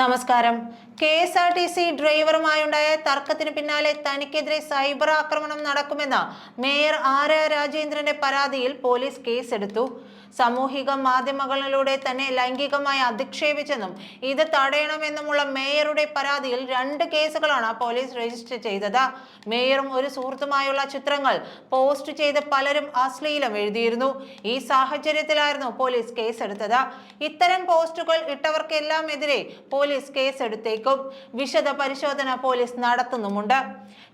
നമസ്കാരം. K S R T C ഡ്രൈവറുമായുണ്ടായ തർക്കത്തിന് പിന്നാലെ തനിക്കെതിരെ സൈബർ ആക്രമണം നടക്കുമെന്ന മേയർ ആര രാജേന്ദ്രന്റെ പരാതിയിൽ പോലീസ് കേസെടുത്തു. സാമൂഹിക മാധ്യമങ്ങളിലൂടെ തന്നെ ലൈംഗികമായി അധിക്ഷേപിച്ചെന്നും ഇത് തടയണമെന്നുമുള്ള മേയറുടെ പരാതിയിൽ രണ്ട് കേസുകളാണ് പോലീസ് രജിസ്റ്റർ ചെയ്തത്. മേയറും ഒരു സുഹൃത്തുമായുള്ള ചിത്രങ്ങൾ പോസ്റ്റ് ചെയ്ത് പലരും അശ്ലീലം എഴുതിയിരുന്നു. ഈ സാഹചര്യത്തിലായിരുന്നു പോലീസ് കേസെടുത്തത്. ഇത്തരം പോസ്റ്റുകൾ ഇട്ടവർക്കെല്ലാം എതിരെ പോലീസ് കേസെടുത്തേക്കും. വിശദ പരിശോധന police നടത്തുന്നുമുണ്ട്.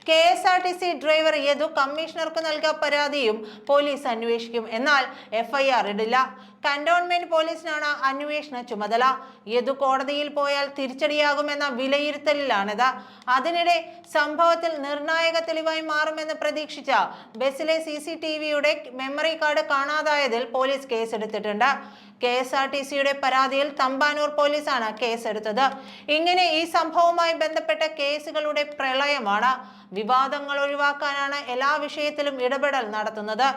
K S R T C driver Yadu കമ്മീഷണർക്ക് നൽകിയ പരാതിയും പോലീസ് അന്വേഷിക്കും. എന്നാൽ എഫ്ഐആർ ഇടില്ല കന്റോൺമെന്റ് പോലീസിനാണ് അന്വേഷണ ചുമതല. ഏതു കോടതിയിൽ പോയാൽ തിരിച്ചടിയാകുമെന്ന വിലയിരുത്തലിലാണിത്. അതിനിടെ സംഭവത്തിൽ നിർണായക തെളിവായി മാറുമെന്ന് പ്രതീക്ഷിച്ച ബസ്സിലെ സി മെമ്മറി കാർഡ് കാണാതായതിൽ പോലീസ് കേസെടുത്തിട്ടുണ്ട്. കെ എസ് ആർ ടി സിയുടെ പരാതിയിൽ തമ്പാനൂർ പോലീസാണ് കേസെടുത്തത്. ഇങ്ങനെ ഈ സംഭവവുമായി ബന്ധപ്പെട്ട കേസുകളുടെ പ്രളയമാണ് വിവാദങ്ങൾ ഒഴിവാക്കാനാണ് എല്ലാ വിഷയത്തിലും ഇടപെടൽ നടത്തുന്നത്.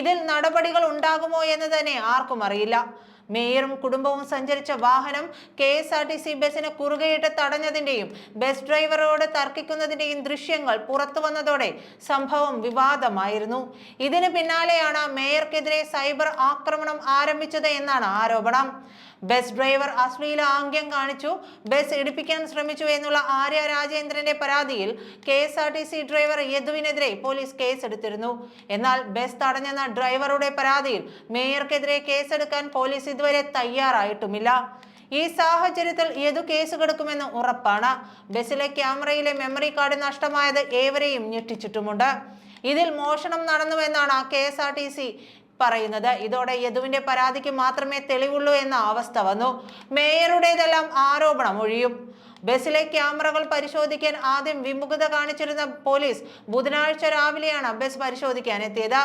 ഇതിൽ നടപടികൾ ഉണ്ടാകുമോ എന്ന് തന്നെ ആർക്കും അറിയില്ല. മേയറും കുടുംബവും സഞ്ചരിച്ച വാഹനം K S R T C ബസിന് കുറുകയിട്ട് തടഞ്ഞതിന്റെയും ബസ് ഡ്രൈവറോട് തർക്കിക്കുന്നതിന്റെയും ദൃശ്യങ്ങൾ പുറത്തു വന്നതോടെ സംഭവം വിവാദമായിരുന്നു. ഇതിന് പിന്നാലെയാണ് മേയർക്കെതിരെ സൈബർ ആക്രമണം ആരംഭിച്ചത് എന്നാണ് ആരോപണം. ബസ് ഡ്രൈവർ അശ്ലീല ആംഗ്യം കാണിച്ചു. ബസ് ഇടിപ്പിക്കാൻ ശ്രമിച്ചു എന്നുള്ള ആര്യ രാജേന്ദ്രന്റെ പരാതിയിൽ K S R T C driver യദുവിനെതിരെ police കേസെടുത്തിരുന്നു. എന്നാൽ ബസ് തടഞ്ഞെന്ന ഡ്രൈവറുടെ പരാതിയിൽ മേയർക്കെതിരെ കേസെടുക്കാൻ പോലീസ് ഇതുവരെ തയ്യാറായിട്ടുമില്ല. ഈ സാഹചര്യത്തിൽ ഏതു കേസ് കിടക്കുമെന്ന് ഉറപ്പാണ്. ബസ്സിലെ ക്യാമറയിലെ മെമ്മറി കാർഡ് നഷ്ടമായത് ഏവരെയും ഞെട്ടിച്ചിട്ടുമുണ്ട്. ഇതിൽ മോഷണം നടന്നുവെന്നാണ് K S R T C പറയുന്നത്. ഇതോടെ യദുവിന്റെ പരാതിക്ക് മാത്രമേ തെളിവുള്ളൂ എന്ന അവസ്ഥ വന്നു. മേയറുടേതെല്ലാം ആരോപണം ഒഴിയും. ബസ്സിലെ ക്യാമറകൾ പരിശോധിക്കാൻ ആദ്യം വിമുഖത കാണിച്ചിരുന്ന പോലീസ് ബുധനാഴ്ച രാവിലെയാണ് ബസ് പരിശോധിക്കാൻ എത്തിയത്.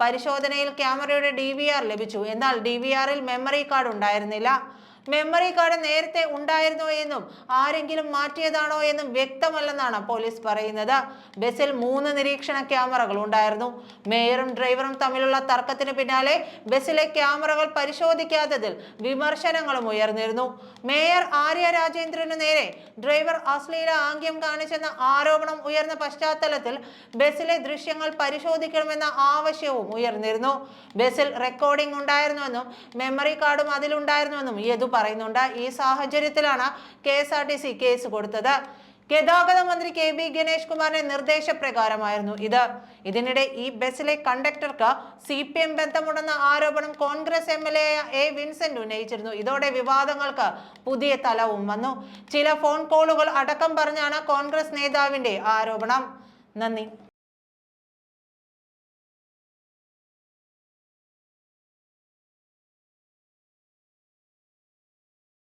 പരിശോധനയിൽ ക്യാമറയുടെ ഡി ലഭിച്ചു. എന്നാൽ ഡി മെമ്മറി കാർഡ് ഉണ്ടായിരുന്നില്ല. മെമ്മറി കാർഡ് നേരത്തെ ഉണ്ടായിരുന്നോ എന്നും ആരെങ്കിലും മാറ്റിയതാണോ എന്നും വ്യക്തമല്ലെന്നാണ് പോലീസ് പറയുന്നത്. ബസ്സിൽ മൂന്ന് നിരീക്ഷണ ക്യാമറകൾ ഉണ്ടായിരുന്നു. മേയറും ഡ്രൈവറും തമ്മിലുള്ള തർക്കത്തിന് പിന്നാലെ ബസ്സിലെ ക്യാമറകൾ പരിശോധിക്കാത്തതിൽ വിമർശനങ്ങളും ഉയർന്നിരുന്നു. മേയർ ആര്യ രാജേന്ദ്രനു നേരെ ഡ്രൈവർ അശ്ലീല ആംഗ്യം കാണിച്ചെന്ന ആരോപണം ഉയർന്ന പശ്ചാത്തലത്തിൽ ബസ്സിലെ ദൃശ്യങ്ങൾ പരിശോധിക്കണമെന്ന ആവശ്യവും ഉയർന്നിരുന്നു. ബസ്സിൽ റെക്കോർഡിംഗ് ഉണ്ടായിരുന്നുവെന്നും മെമ്മറി കാർഡും അതിലുണ്ടായിരുന്നുവെന്നും യദു പറയുന്നുണ്ട്. ഈ സാഹചര്യത്തിലാണ് K S R T C case കൊടുത്തത്. ഗതാഗത മന്ത്രി കെ ബി ഗണേഷ് കുമാറിന്റെ നിർദ്ദേശപ്രകാരമായിരുന്നു ഇത്. ഇതിനിടെ ഈ ബസ്സിലെ കണ്ടക്ടർക്ക് സി പി എം ബന്ധമുണ്ടെന്ന ആരോപണം Congress M L A Vincent ഉന്നയിച്ചിരുന്നു. ഇതോടെ വിവാദങ്ങൾക്ക് പുതിയ തലവും വന്നു. ചില ഫോൺ കോളുകൾ അടക്കം പറഞ്ഞാണ് കോൺഗ്രസ് നേതാവിന്റെ ആരോപണം. നന്ദി.